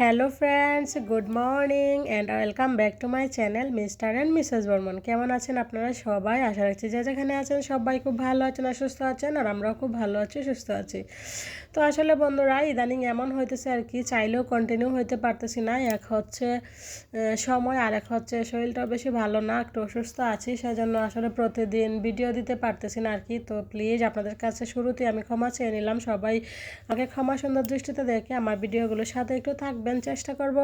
Hello friends, good morning and welcome back to my channel Mr and Mrs Barman. কেমন আছেন আপনারা সবাই? আশা রাখছি যে যেখানে আছেন সবাই খুব ভালো আছেন আর সুস্থ আছেন আর আমরাও খুব ভালো আছি, সুস্থ আছি। তো আসলে বন্ধুরা, ইদানিং এমন হইতেছে আর কি, চাইলেও কন্টিনিউ হইতে পারতেছি না। এক হচ্ছে সময় আর এক হচ্ছে শরীরটাও বেশি ভালো না, একটু অসুস্থ আছি, সেজন্য আসলে প্রতিদিন ভিডিও দিতে পারতেছি না আর কি। তো প্লিজ আপনাদের কাছে শুরুতে আমি ক্ষমা চেয়ে নিলাম। সবাই আমাকে ক্ষমা সুন্দর দৃষ্টিতে দেখে আমার ভিডিওগুলোর সাথে একটু থাকবেন চেষ্টা করব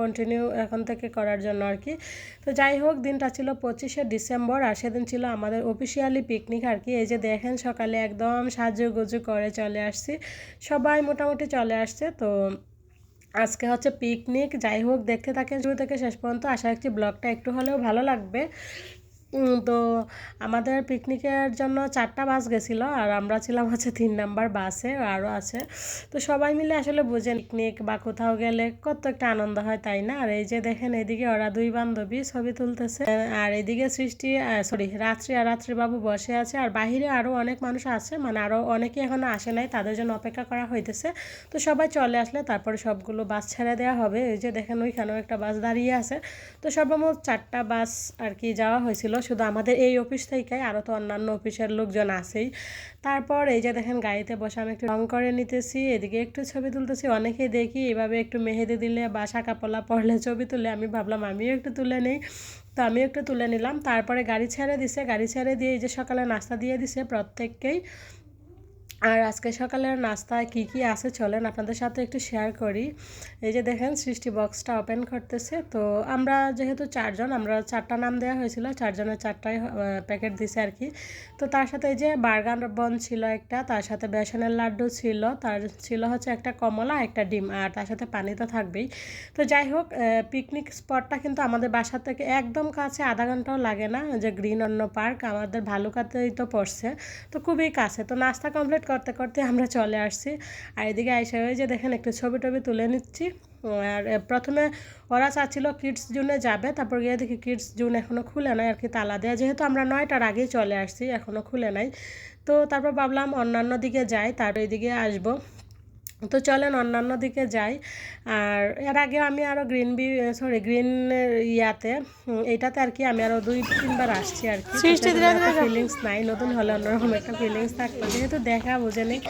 কন্টিনিউ এখন থেকে করার জন্য আর কি। তো যাই হোক, দিনটা ছিল পঁচিশে ডিসেম্বর আর সেদিন ছিল আমাদের অফিসিয়ালি পিকনিক আর কি। এই যে দেখেন, সকালে একদম সাজুগুজু করে চলে আসছি। সবাই মোটামুটি চলে আসছে, তো আজকে হচ্ছে পিকনিক যাই হোক, দেখতে থাকেন শুরু থেকে শেষ পর্যন্ত। আশা রাখছি ব্লগটা একটু হলেও ভালো লাগবে। তো আমাদের পিকনিকের জন্য চারটা বাস গেছিল আর আমরা ছিলাম হচ্ছে তিন নাম্বার বাসে আরও আছে। তো সবাই মিলে আসলে বুঝেন পিকনিক বা কোথাও গেলে কত একটা আনন্দ হয়, তাই না? আর এই যে দেখেন এদিকে ওরা দুই বান্ধবী ছবি তুলতেছে। আর এদিকে সৃষ্টি সরি রাত্রি আর রাত্রিবাবু বসে আছে। আর বাহিরে আরও অনেক মানুষ আছে মানে আরও অনেকে এখনও আসে নাই, তাদের জন্য অপেক্ষা করা হইতেছে। তো সবাই চলে আসলে তারপরে সবগুলো বাস ছেড়ে দেওয়া হবে। এই যে দেখেন ওইখানেও একটা বাস দাঁড়িয়ে আছে। তো সর্বমোট চারটা বাস আর কি যাওয়া হয়েছিল। শুধু আমাদের এই অফিস থেকেই আরও তো অন্যান্য অফিসের লোকজন আসেই তারপর এই যে দেখেন গাড়িতে বসে আমি একটু রং করে নিতেছি, এদিকে একটু ছবি তুলতেছি অনেকে দেখি এভাবে একটু মেহেদি দিলে বা শাঁকা পলা পড়লে ছবি তুলে, আমি ভাবলাম আমিও একটু তুলে নিই। তো আমি একটু তুলে নিলাম, তারপরে গাড়ি ছেড়ে দিছে, গাড়ি ছেড়ে দিয়ে এই যে সকালে নাস্তা দিয়ে দিছে প্রত্যেককেই। আর আজকে সকালের নাস্তায় কি কি আছে চলেন আপনাদের সাথে একটু শেয়ার করি। এই যে দেখেন, সৃষ্টি বক্সটা ওপেন করতেছে। তো আমরা যেহেতু চারজন, আমরা চারটা নাম দেওয়া হয়েছিল, চারজনের চারটাই প্যাকেট দিছে আর কি। তো তার সাথে এই যে বার্গার বন ছিল একটা, তার সাথে বেসনের লাড্ডু ছিল, তার ছিল হচ্ছে একটা কমলা, একটা ডিম, আর তার সাথে পানি তো থাকবেই। তো যাই হোক পিকনিক স্পটটা কিন্তু আমাদের বাসা থেকে একদম কাছে, আধা ঘন্টাও লাগে না, যে গ্রিন অন্য পার্ক আমাদের ভালুকাতেই তো পড়ছে। তো খুবই কাছে। তো নাস্তা কমপ্লিট করতে করতে আমরা চলে আসছি। আর এদিকে আইসা হয়ে যে দেখেন একটু ছবি টবি তুলে নিচ্ছি। আর প্রথমে ওরা চাচ্ছিল কিডস জুনে যাবে, তারপর গিয়ে দেখি কিডস জুন এখনও খুলে নাই, আর কি তালা দেওয়া যেহেতু আমরা নয়টার আগেই চলে আসছি এখনও খুলে নাই। তো তারপর ভাবলাম অন্যান্য দিকে যাই তার ওইদিকে আসব। তো চলেন অন্যান্য দিকে যাই। আর এর আগে আমি আরও গ্রিন বি সরি গ্রিন ইয়াতে এইটাতে আর কি আমি আরও দুই তিনবার আসছি আর কি। ফিলিংস নাই নতুন হলে অন্যরকম একটা ফিলিংস থাকতো যেহেতু দেখা বুঝে নেই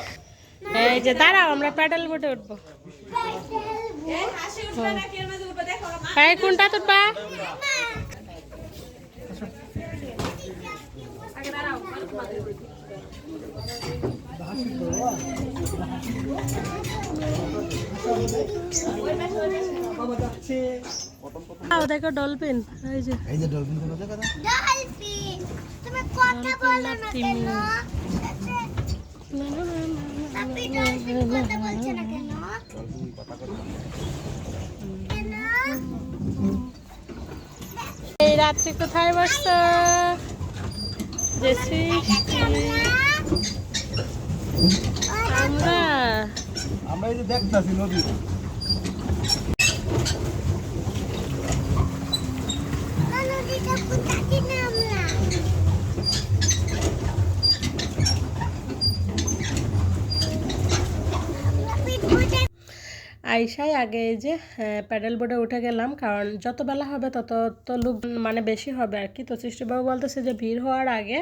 এই যে দাঁড়াও আমরা প্যাডেল বোটে উঠবো। এই কোনটা তুলবা? আও দেখো ডলফিন এই যে। এই যে ডলফিনগুলো দেখো ডলফিন তুমি কথা বলো না কেন? কথা বলছে না কেন? কেন? এই রাত্রি কোথায় বসছো? যে সৃষ্টি আমরা আমরা এই যে দেখতাছি নদী। নদীটা কোথায়? আইসাই আগে যে প্যাডেল বোর্ডে উঠে গেলাম, কারণ যত বেলা হবে তত তো লোক মানে বেশি হবে আর কি। তো সৃষ্টিবাবু বলতেছে যে ভিড় হওয়ার আগে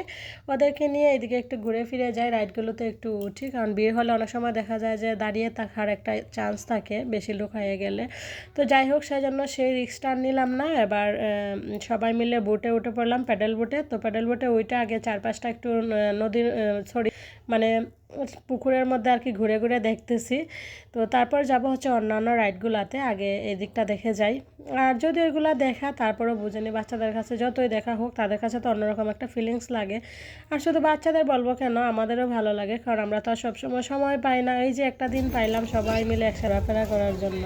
ওদেরকে নিয়ে এদিকে একটু ঘুরে ফিরে যাই, রাইডগুলোতে একটু উঠি, কারণ ভিড় হলে অনেক সময় দেখা যায় যে দাঁড়িয়ে থাকার একটা চান্স থাকে বেশি লোক হয়ে গেলে। তো যাই হোক সেই জন্য সেই রিক্সটা নিলাম না। এবার সবাই মিলে বোটে উঠে পড়লাম প্যাডেল বোটে তো প্যাডেল বোটে ওইটা আগে চারপাশটা একটু নদীর সরি মানে পুকুরের মধ্যে আর কি ঘুরে ঘুরে দেখতেছি। তো তারপর যাব হচ্ছে অন্যান্য রাইডগুলাতে, আগে এই দিকটা দেখে যাই। আর যদি ওইগুলো দেখা, তারপরেও বুঝেনি বাচ্চাদের কাছে, যতই দেখা হোক, তাদের কাছে তো অন্যরকম একটা ফিলিংস লাগে। আর শুধু বাচ্চাদের বলব কেন, আমাদেরও ভালো লাগে, কারণ আমরা তো আর সবসময় সময় পাই না। এই যে একটা দিন পাইলাম সবাই মিলে একসাথে ফেরা করার জন্য।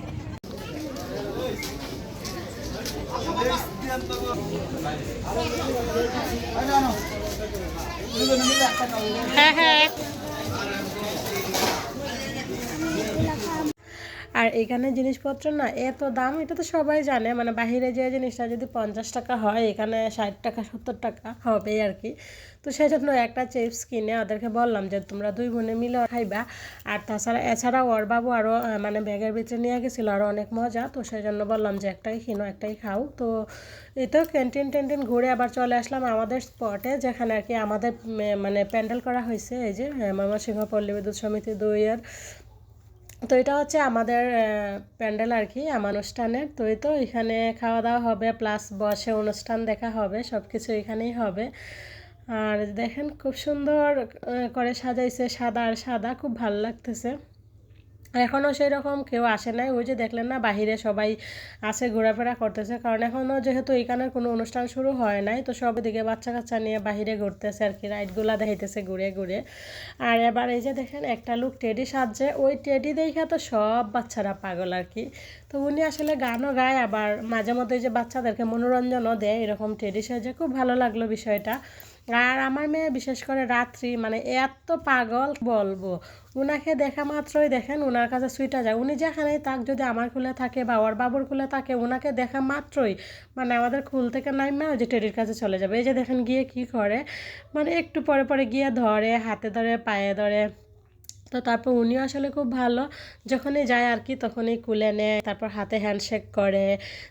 হ্যাঁ হ্যাঁ আর এখানে জিনিসপত্র না এত দাম, এটা তো সবাই জানে। মানে বাহিরে যে জিনিসটা যদি পঞ্চাশ টাকা হয়, এখানে ষাট টাকা, সত্তর টাকা হবে আর কি। তো সেই জন্য একটা চিপস কিনে ওদেরকে বললাম যে, তোমরা দুই বোনে মিলে খাইবা। আর তাছাড়া, এছাড়াও ওর বাবু আরও মানে ব্যাগের ভিতরে নিয়ে গেছিল আরও অনেক মজা। তো সেই জন্য বললাম যে, একটাই কিনো, একটাই খাও। তো এই তো ক্যান্টিন ট্যান্টিন ঘুরে আবার চলে আসলাম আমাদের স্পটে, যেখানে আর কি আমাদের মানে প্যান্ডেল করা হয়েছে। এই যে ময়মনসিংহ পল্লী বিদ্যুৎ সমিতি দুইয়ের তো এটা হচ্ছে আমাদের প্যান্ডেল আর কি আমার অনুষ্ঠানের। তো এই তো এখানে খাওয়া দাওয়া হবে প্লাস বসে অনুষ্ঠান দেখা হবে সব কিছু এখানেই হবে। আর দেখেন, খুব সুন্দর করে সাজাইছে, সাদা আর সাদা, খুব ভালো লাগতেছে। এখনও সেই রকম কেউ আসে নাই। ওই যে দেখলেন না, বাহিরে সবাই আছে, ঘোরাফেরা করতেছে। কারণ এখনও যেহেতু এখানের কোনো অনুষ্ঠান শুরু হয় নাই, তো সব দিকে বাচ্চা কাচ্চা নিয়ে বাহিরে ঘুরতেছে আর কি, রাইডগুলা দেখাইতেছে ঘুরে ঘুরে। আর এবার এই যে দেখেন, একটা লোক টেডি সাজছে। ওই টেডি দেখে তো সব বাচ্চারা পাগল আর কি। তো উনি আসলে গানও গায়, আবার মাঝে মধ্যে যে বাচ্চাদেরকে মনোরঞ্জনও দেয়, এরকম টেডি সাজে। খুব ভালো লাগল বিষয়টা। আর আমার মেয়ে বিশেষ করে রাত্রি মানে এত পাগল বলব। উনাকে দেখা মাত্রই দেখেন, উনার কাছে সুইটা যায়। উনি যেখানেই তাক যদি আমার খুলে থাকে বা ওর বাবুর খুলে থাকে, উনাকে দেখা মাত্রই মানে আমাদের খুল থেকে নাইমা ওই যে টেডির কাছে চলে যাবে। এই যে দেখেন গিয়ে কি করে মানে একটু পরে পরে গিয়ে ধরে, হাতে ধরে, পায়ে ধরে তো তারপর উনিও আসলে খুব ভালো। যখনই যায় আর কি তখনই কুলে নেয়, তারপর হাতে হ্যান্ডশেক করে।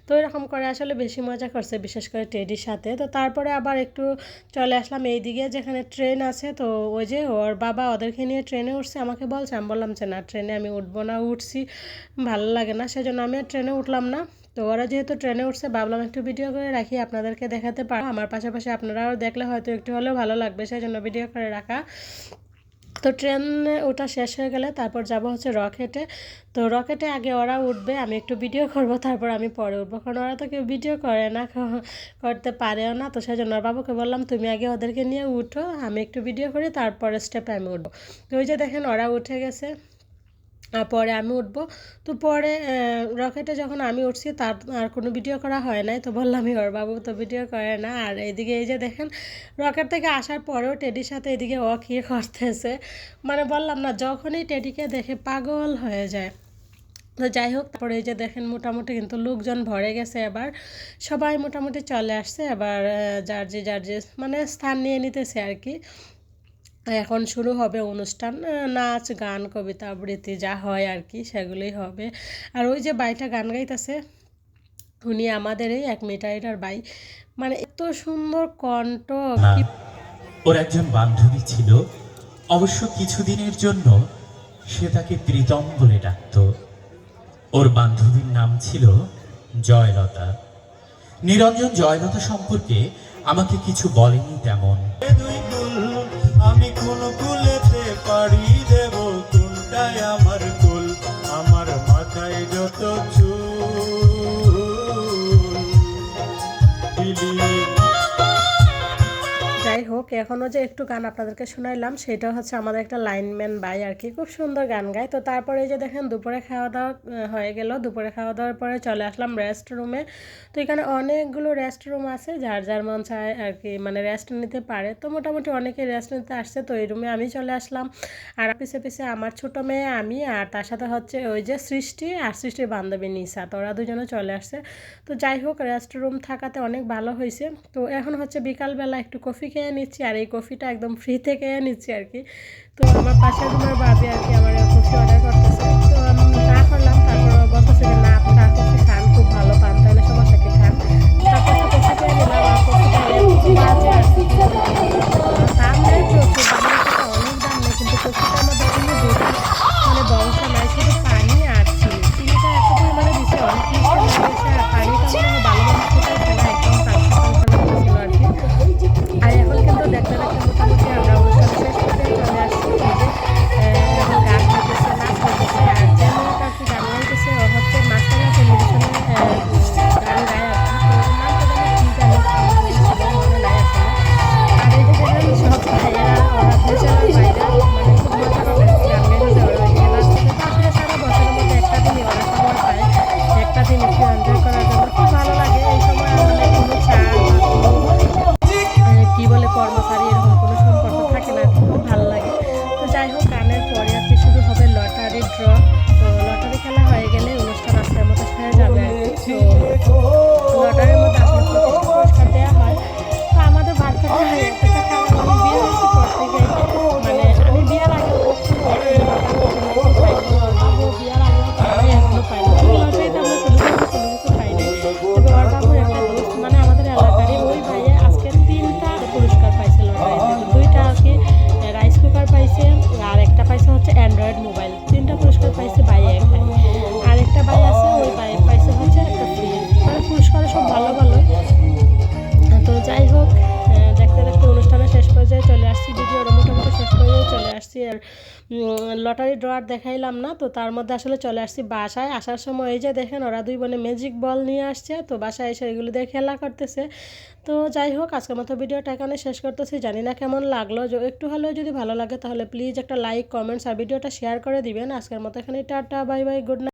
তো এরকম করে আসলে বেশি মজা করছে, বিশেষ করে টেডির সাথে। তো তারপরে আবার একটু চলে আসলাম এইদিকে যেখানে ট্রেন আছে। তো ওই যে ওর বাবা ওদেরকে নিয়ে ট্রেনে উঠছে, আমাকে বলছে, আমি বললাম যে, না ট্রেনে আমি উঠবো না, উঠছি। ভালো লাগে না, সেজন্য আমি আর ট্রেনে উঠলাম না। তো ওরা যেহেতু ট্রেনে উঠছে, ভাবলাম একটু ভিডিও করে রাখি, আপনাদেরকে দেখাতে পারো আমার পাশাপাশি আপনারাও দেখলে হয়তো একটু হলেও ভালো লাগবে সেই জন্য ভিডিও করে রাখা। তো ট্রেন ওটা শেষ হয়ে গেলে তারপর যাব হচ্ছে রকেটে। তো রকেটে আগে ওরা উঠবে, আমি একটু ভিডিও করব, তারপর আমি পরে উঠবো। কারণ ওরা তো কেউ ভিডিও করে না করতে পারেও না। তো সেই জন্য বাবুকে বললাম, তুমি আগে ওদেরকে নিয়ে উঠো, আমি একটু ভিডিও করি তারপরে স্টেপে আমি উঠবো। তো ওই যে দেখেন ওরা উঠে গেছে। আর পরে আমি উঠবো। তো পরে রকেটে যখন আমি উঠছি, তার আর কোনো ভিডিও করা হয় নাই। তো বললাম ওর বাবু তো ভিডিও করে না। আর এদিকে এই যে দেখেন, রকেট থেকে আসার পরেও টেডির সাথে এদিকে ও কী করতেছে। মানে বললাম না, যখনই টেডিকে দেখে পাগল হয়ে যায়। তো যাই হোক, তারপরে এই যে দেখেন, মোটামুটি কিন্তু লোকজন ভরে গেছে এবার। সবাই মোটামুটি চলে আসছে। এবার যার যে যার যে মানে স্থান নিয়ে নিতেছে আর কি। এখন শুরু হবে অনুষ্ঠান নাচ গান কবিতা আবৃত্তি যা হয় আর কি সেগুলোই হবে। আর ওই যে বাইটা গান গাইতেছে উনি আমাদের এই এক মিটারের বাই মানে এত সুন্দর কণ্ঠ কি ওর একজন বান্ধবী ছিল। অবশ্য কিছুদিনের জন্য সে তাকে প্রীতম বলে ডাকত। ওর বান্ধবীর নাম ছিল জয়লতা। নিরঞ্জন জয়লতা সম্পর্কে আমাকে কিছু বলেনি তেমন। দুই এখনও যে একটু গান আপনাদেরকে শোনাইলাম, সেটা হচ্ছে আমাদের একটা লাইনম্যান বাই আর কি, খুব সুন্দর গান গায়। তো তারপরে যে দেখেন, দুপুরে খাওয়া দাওয়া হয়ে গেল। দুপুরে খাওয়া দাওয়ার পরে চলে আসলাম রেস্ট রুমে তো এখানে অনেকগুলো রেস্ট রুম আছে, যার যার মন চায় আর কি মানে রেস্ট নিতে পারে। তো মোটামুটি অনেকে রেস্ট নিতে আসছে, তো এই রুমে আমি চলে আসলাম। আর পিছে পিছে আমার ছোট মেয়ে, আমি আর তার সাথে হচ্ছে ওই যে সৃষ্টি আর সৃষ্টির বান্ধবী নিশা তো ওরা দুজনে চলে আসছে। তো যাই হোক রেস্ট রুম থাকাতে অনেক ভালো হয়েছে তো এখন হচ্ছে বিকালবেলা একটু কফি খেয়ে নিচ্ছি। আর এই কফিটা একদম ফ্রি থেকে নিচ্ছি আর কি তো আমার পাশের রুমের ভাবি আর কি আমার কফি অর্ডার করতেছে। তো আমি না করলাম, তারপর বলতেছে যে, না আপনারা কফি খান, খুব ভালো পান, তাহলে সমস্যা কি খান। তারপর তো কফি খেয়ে নিলাম আর কফিটা আর কি অনেক দাম নেই, কিন্তু কফিটা আমাদের কোনো দোকান মানে বংশ All right. আসছি আর লটারি ড্রয়ার দেখাইলাম না, তো তার মধ্যে আসলে চলে আসছি বাসায়। আসার সময় এই যে দেখেন ওরা দুই বোনে ম্যাজিক বল নিয়ে আসছে, তো বাসায় এসে এগুলো দিয়ে খেলা করতেছে। তো যাই হোক, আজকের মতো ভিডিওটা এখানে শেষ করতেছি। জানি না কেমন লাগল একটু হলেও যদি ভালো লাগে তাহলে প্লিজ একটা লাইক কমেন্টস আর ভিডিওটা শেয়ার করে দিবেন। আজকের মতো এখানে টাটা বাই বাই গুড